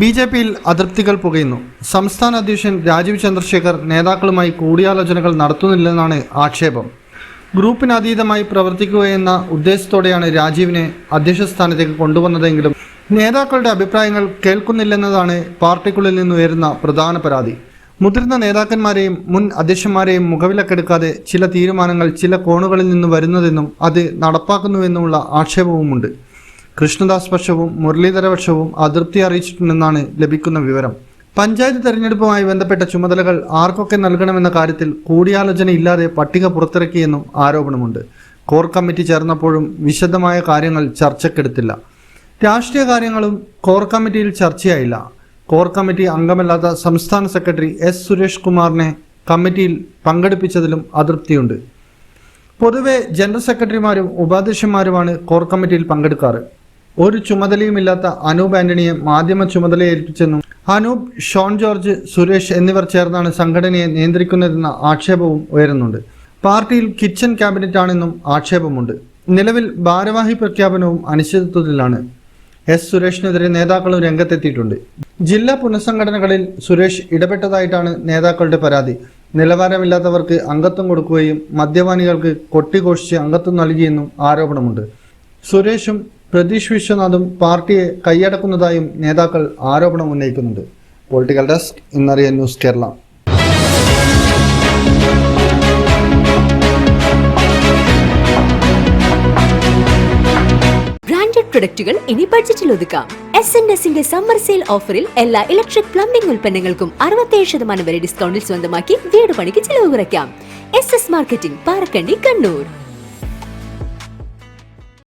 B J പിയിൽ അതൃപ്തികൾ പുകയുന്നു. സംസ്ഥാന അധ്യക്ഷൻ രാജീവ് ചന്ദ്രശേഖർ നേതാക്കളുമായി കൂടിയാലോചനകൾ നടത്തുന്നില്ലെന്നാണ് ആക്ഷേപം. ഗ്രൂപ്പിന് അതീതമായി പ്രവർത്തിക്കുകയെന്ന ഉദ്ദേശത്തോടെയാണ് രാജീവിനെ അധ്യക്ഷ സ്ഥാനത്തേക്ക് കൊണ്ടുവന്നതെങ്കിലും നേതാക്കളുടെ അഭിപ്രായങ്ങൾ കേൾക്കുന്നില്ലെന്നതാണ് പാർട്ടിക്കുള്ളിൽ നിന്ന് നിന്നുയരുന്ന പ്രധാന പരാതി. മുതിർന്ന നേതാക്കന്മാരെയും മുൻ അധ്യക്ഷന്മാരെയും മുഖവിലക്കെടുക്കാതെ ചില തീരുമാനങ്ങൾ ചില കോണുകളിൽ നിന്ന് വരുന്നതെന്നും അത് നടപ്പാക്കുന്നുവെന്നുമുള്ള ആക്ഷേപവുമുണ്ട്. കൃഷ്ണദാസ് പക്ഷവും മുരളീധര പക്ഷവും അതൃപ്തി അറിയിച്ചിട്ടുണ്ടെന്നാണ് ലഭിക്കുന്ന വിവരം. പഞ്ചായത്ത് തെരഞ്ഞെടുപ്പുമായി ബന്ധപ്പെട്ട ചുമതലകൾ ആർക്കൊക്കെ നൽകണമെന്ന കാര്യത്തിൽ കൂടിയാലോചന ഇല്ലാതെ പട്ടിക പുറത്തിറക്കിയെന്നും ആരോപണമുണ്ട്. കോർ കമ്മിറ്റി ചേർന്നപ്പോഴും വിശദമായ കാര്യങ്ങൾ ചർച്ചക്കെടുത്തില്ല രാഷ്ട്രീയ കാര്യങ്ങളും കോർ കമ്മിറ്റിയിൽ ചർച്ചയായില്ല. കോർ കമ്മിറ്റി അംഗമല്ലാത്ത സംസ്ഥാന സെക്രട്ടറി എസ് സുരേഷ് കുമാറിനെ കമ്മിറ്റിയിൽ പങ്കെടുപ്പിച്ചതിലും അതൃപ്തിയുണ്ട്. പൊതുവെ ജനറൽ സെക്രട്ടറിമാരും ഉപാധ്യക്ഷന്മാരുമാണ് കോർ കമ്മിറ്റിയിൽ പങ്കെടുക്കാറ്. ഒരു ചുമതലയുമില്ലാത്ത അനൂപ് ആന്റണിയെ മാധ്യമ ചുമതല ഏൽപ്പിച്ചെന്നും അനൂപ് ഷോൺ ജോർജ് സുരേഷ് എന്നിവർ ചേർന്നാണ് സംഘടനയെ നിയന്ത്രിക്കുന്നതെന്ന ആക്ഷേപവും ഉയരുന്നുണ്ട്. പാർട്ടിയിൽ കിച്ചൺ ക്യാബിനറ്റ് ആണെന്നും ആക്ഷേപമുണ്ട്. നിലവിൽ ഭാരവാഹി പ്രഖ്യാപനവും അനിശ്ചിതത്വത്തിലാണ്. എസ് സുരേഷിനെതിരെ നേതാക്കളും രംഗത്തെത്തിയിട്ടുണ്ട്. ജില്ലാ പുനഃസംഘടനകളിൽ സുരേഷ് ഇടപെട്ടതായിട്ടാണ് നേതാക്കളുടെ പരാതി. നിലവാരമില്ലാത്തവർക്ക് അംഗത്വം കൊടുക്കുകയും മദ്യപാനികൾക്ക് കൊട്ടിഘോഷിച്ച് അംഗത്വം നൽകിയെന്നും ആരോപണമുണ്ട്. സുരേഷും പ്രതീഷ് വിശ്വനാഥും പാർട്ടിയെ കൈയടക്കുന്നതായും നേതാക്കൾ ആരോപണം ഉന്നയിക്കുന്നുണ്ട്. പൊളിറ്റിക്കൽ ഡെസ്ക് ഇന്നറിയ ന്യൂസ് കേരള. ബ്രാൻഡഡ് പ്രൊഡക്റ്റുകൾ ഇനി ബഡ്ജറ്റിൽ ഒതുക്കാം. എസ് എൻ എസിന്റെ സമ്മർ സെയിൽ ഓഫറിൽ എല്ലാ ഇലക്ട്രിക് പ്ലംബിംഗ് ഉൽപ്പന്നങ്ങൾക്കും അറുപത്തേഴ് ശതമാനം വരെ ഡിസ്കൗണ്ടിൽ സ്വന്തമാക്കി വീട് പണിക്ക് ചിലവ് കുറയ്ക്കാം. S S marketing Parakkandi Kannur.